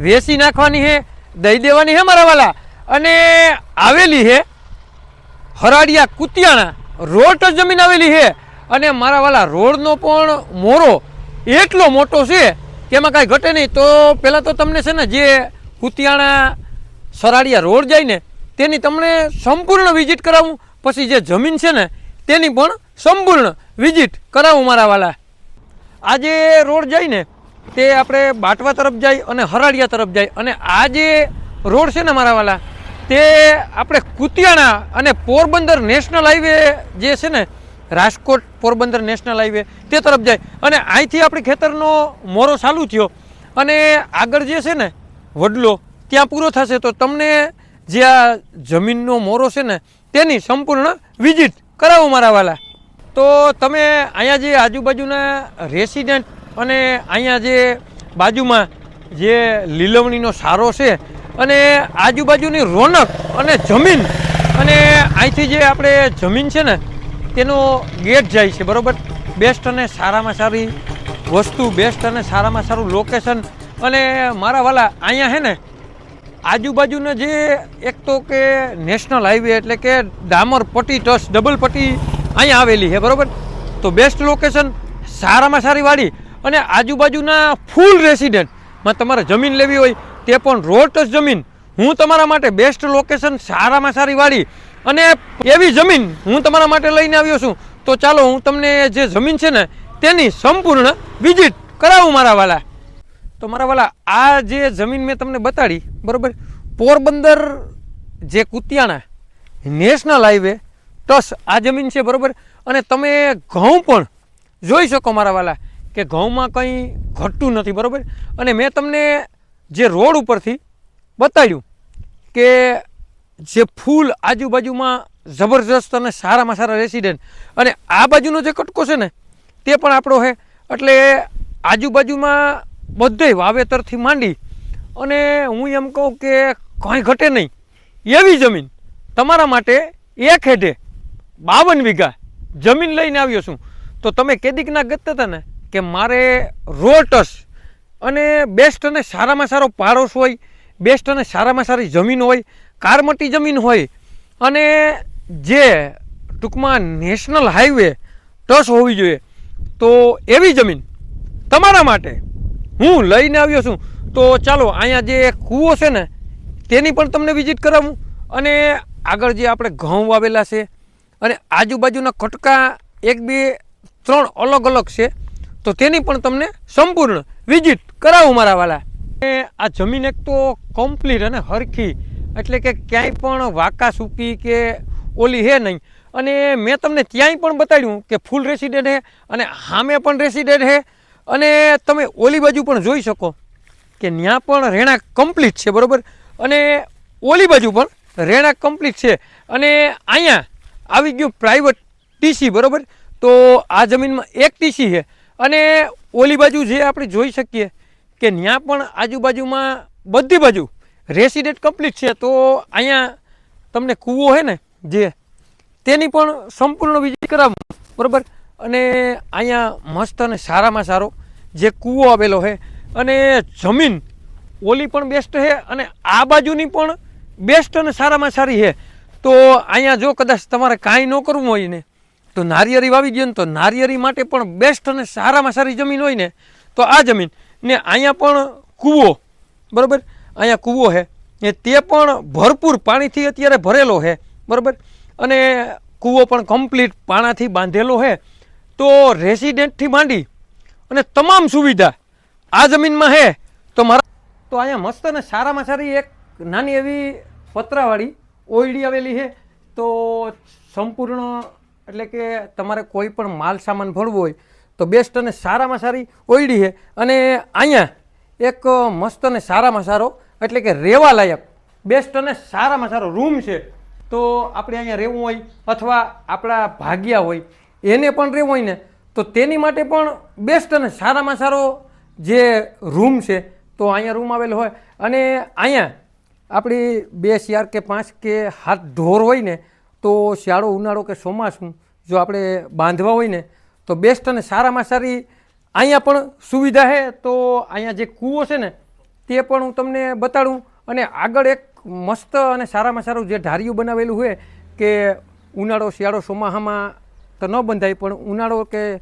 વેચી નાખવાની છે દઈ દેવાની છે મારા વાલા. અને આવેલી છે હરાડિયા કુતિયાણા રોડ જ જમીન આવેલી છે અને મારા વાલા, રોડનો પણ મોરો એટલો મોટો છે કે એમાં કાંઈ ઘટે નહીં. તો પહેલાં તો તમને છે ને જે કુતિયાણા સરાડિયા રોડ જાય ને, તેની તમને સંપૂર્ણ વિઝિટ કરાવું. પછી જે જમીન છે ને, તેની પણ સંપૂર્ણ વિઝિટ કરાવું મારા વાલા. આજે રોડ જાય ને તે આપણે બાટવા તરફ જાય અને હરાડિયા તરફ જાય. અને આ જે રોડ છે ને મારા તે આપણે કુતિયાણા અને પોરબંદર નેશનલ હાઈવે જે છે ને, રાજકોટ પોરબંદર નેશનલ હાઈવે, તે તરફ જાય. અને અહીંથી આપણે ખેતરનો મોરો ચાલુ થયો. અને આગળ જે છે ને, વડલો, ત્યાં પૂરો થશે. તો તમને જે આ જમીનનો મોરો છે ને, તેની સંપૂર્ણ વિઝિટ કરાવો મારા વાલા. તો તમે અહીંયા જે આજુબાજુના રેસિડેન્ટ અને અહીંયા જે બાજુમાં જે લીલવણીનો સારો છે અને આજુબાજુની રોનક અને જમીન અને અહીંથી જે આપણે જમીન છે ને, તેનો ગેટ જાય છે, બરાબર? બેસ્ટ અને સારામાં સારી વસ્તુ, બેસ્ટ અને સારામાં સારું લોકેશન અને મારા વાલા અહીંયા છે ને, આજુબાજુના જે એક તો કે નેશનલ હાઈવે એટલે કે ડામર પટ્ટી ટસ ડબલ પટ્ટી અહીંયા આવેલી છે, બરાબર? તો બેસ્ટ લોકેશન સારામાં સારી વાડી અને આજુબાજુના ફૂલ રેસિડેન્ટમાં તમારે જમીન લેવી હોય તે પણ રોટસ જમીન. હું તમારા માટે બેસ્ટ લોકેશન સારામાં સારી વાળી અને એવી જમીન હું તમારા માટે લઈને આવ્યો છું. તો ચાલો હું તમને જે જમીન છે ને, તેની સંપૂર્ણ વિઝિટ કરાવું મારા વાલા. તો મારા વાલા, આ જે જમીન મેં તમને બતાડી, બરાબર? પોરબંદર જે કુતિયાણા, નેશનલ હાઈવે, ટસ, આ જમીન છે, બરાબર? અને તમે ઘઉં પણ જોઈ શકો મારા વાલા. કે ઘઉંમાં કંઈ ઘટતું નથી, બરોબર? અને મેં તમને જે રોડ ઉપરથી બતાડ્યું કે જે ફૂલ આજુબાજુમાં જબરજસ્ત અને સારામાં સારા રેસિડેન્ટ અને આ બાજુનો જે કટકો છે ને, તે પણ આપણો છે એટલે આજુબાજુમાં બધે વાવેતરથી માંડી, અને હું એમ કહું કે કંઈ ઘટે નહીં. એવી જમીન તમારા માટે એક હેઠે બાવન વીઘા જમીન લઈને આવ્યો છું. તો તમે કેદીકના ગત હતા ને કે મારે રોટસ અને બેસ્ટ અને સારામાં સારો પાડોશ હોય બેસ્ટ અને સારામાં સારી જમીન હોય, કારમટી જમીન હોય, અને જે ટૂંકમાં નેશનલ હાઈવે ટસ હોવી જોઈએ, તો એવી જમીન તમારા માટે હું લઈને આવ્યો છું. તો ચાલો, અહીંયા જે કૂવો છે ને, તેની પણ તમને વિઝિટ કરાવું. અને આગળ જે આપણે ઘઉં વાવેલા છે, અને આજુબાજુના કટકા એક બે ત્રણ અલગ અલગ છે. તો તેની પણ તમને સંપૂર્ણ વિઝિટ કરાવું મારા વાલા. આ જમીન એક તો કમ્પ્લીટ અને હરખી, એટલે કે ક્યાંય પણ વાકા સૂકી કે ઓલી હે નહીં. અને મેં તમને ત્યાંય પણ બતાડ્યું કે ફૂલ રેસિડેન્ટ હે અને હામે પણ રેસિડેન્ટ હે. અને તમે ઓલી બાજુ પણ જોઈ શકો કે ત્યાં પણ રહેણાંક કમ્પ્લીટ છે, બરાબર? અને ઓલી બાજુ પણ રહેણાંક કમ્પ્લીટ છે. અને અહીંયા આવી ગયું પ્રાઇવેટ ટીસી બરાબર? તો આ જમીનમાં એક ટીસી છે. અને ઓલી બાજુ જે આપણે જોઈ શકીએ કે ત્યાં પણ આજુબાજુમાં બધી બાજુ રેસિડેન્ટ કમ્પ્લીટ છે, તો અહીંયા તમને કૂવો છે ને, જે તેની પણ સંપૂર્ણ વિજય કરાવ બરાબર? અને અહીંયા મસ્ત અને સારામાં સારો જે કૂવો આવેલો છે અને જમીન ઓલી પણ બેસ્ટ છે અને આ બાજુની પણ બેસ્ટ અને સારામાં સારી છે તો અહીંયા જો કદાચ તમારે કાંઈ ન કરવું હોય ને તો નારિયેરી વાવી દઈએ ને તો નારિયેરી માટે પણ બેસ્ટ અને સારામાં સારી જમીન હોય ને, તો આ જમીન. ને અહીંયા પણ કૂવો, બરાબર? અહીંયા કૂવો છે ને તે પણ ભરપૂર પાણીથી અત્યારે ભરેલો છે બરાબર? અને કૂવો પણ કમ્પ્લીટ પાણાથી બાંધેલો છે તો રેસિડેન્ટથી માંડી અને તમામ સુવિધા આ જમીનમાં છે તો મારા તો અહીંયા મસ્ત અને સારામાં સારી એક નાની એવી પતરાવાળી ઓયડી આવેલી છે તો સંપૂર્ણ એટલે કે તમારે કોઈ પણ માલ સામાન ભરવો હોય, તો બેસ્ટ અને સારામાં સારી ઓયડી છે. અને અહીંયા એક મસ્ત અને સારામાં સારો, એટલે કે રહેવા લાયક બેસ્ટ અને સારામાં સારો રૂમ છે. તો આપણે અહીંયા રહેવું હોય અથવા આપણા ભાગ્યા હોય, એને પણ રહેવું હોય ને, તો તેની માટે પણ બેસ્ટ અને સારામાં સારો જે રૂમ છે, તો અહીંયા રૂમ આવેલો હોય. અને અહીંયા આપણી બે ચાર કે પાંચ કે હાથ ઢોર હોય ને તો શિયાળો ઉનાળો કે ચોમાસું જો આપણે બાંધવા હોય ને, તો બેસ્ટ અને સારામાં સારી અહીંયા પણ સુવિધા છે. તો અહીંયા જે કૂવો છે ને, તે પણ હું તમને બતાડું. અને આગળ એક મસ્ત અને સારામાં સારું જે ઢારિયું બનાવેલું હોય કે ઉનાળો, શિયાળો ચોમાસામાં તો ન બંધાય, પણ ઉનાળો કે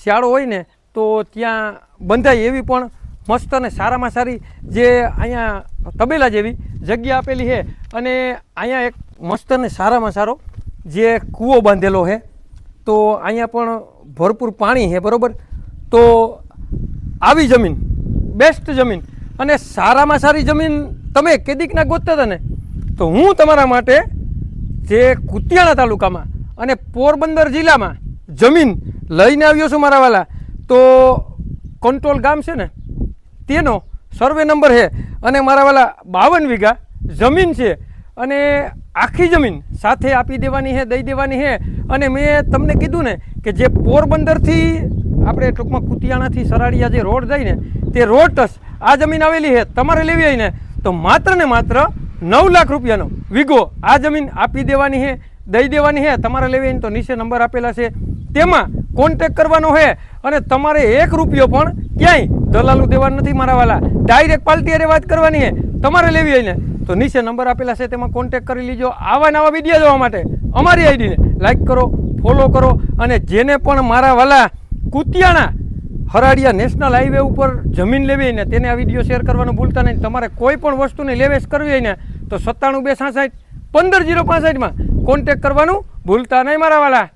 શિયાળો હોય ને, તો ત્યાં બંધાય એવી પણ મસ્ત અને સારામાં સારી જે અહીંયા તબેલા જેવી જગ્યા આપેલી છે. અને અહીંયા એક મસ્ત અને સારામાં સારો જે કૂવો બાંધેલો છે, તો અહીંયા પણ ભરપૂર પાણી છે, બરાબર? તો આવી જમીન બેસ્ટ જમીન. અને સારામાં સારી જમીન તમે કેદીકના ગોતતા હતા ને, તો હું તમારા માટે જે કુતિયાણા તાલુકામાં અને પોરબંદર જિલ્લામાં જમીન લઈને આવ્યો છું મારા વાલા, તો કંટ્રોલ ગામ છે ને, તેનો સર્વે નંબર છે. અને મારા વાલા બાવન વીઘા જમીન છે. અને આખી જમીન સાથે આપી દેવાની છે દઈ દેવાની છે અને મેં તમને કીધું ને કે જે પોરબંદરથી આપણે ટૂંકમાં કુતિયાણાથી સરાડિયા જે રોડ જાય ને, તે રોડ ટસ આ જમીન આવેલી છે તમારે લેવી હોય ને, તો માત્ર ને માત્ર નવ લાખ રૂપિયાનો વિગો આ જમીન આપી દેવાની છે દઈ દેવાની છે તમારે લેવી હોય તો નીચે નંબર આપેલા છે. તેમાં કોન્ટેક કરવાનો છે અને તમારે એક રૂપિયો પણ ક્યાંય દલાલું દેવાનું નથી મારા વાલા. ડાયરેક્ટ પાલટી અરે વાત કરવાની છે તમારે લેવી હોય ને, તો નીચે નંબર આપેલા છે, તેમાં કોન્ટેક કરી લીજો. આવા નવા વીડિયો જોવા માટે અમારી આઈડીને લાઈક કરો ફોલો કરો, અને જેને પણ મારા વાલા કુતિયાણા હરાડિયા નેશનલ હાઈવે ઉપર જમીન લેવી ને, તેને આ વીડિયો શેર કરવાનું ભૂલતા નહીં. તમારે કોઈ પણ વસ્તુની લેવેશ કરવી હોય ને, તો સત્તાણું બે સાસઠ પંદર જીરો પાસઠમાં કોન્ટેક કરવાનું ભૂલતા નહીં મારા વાલા.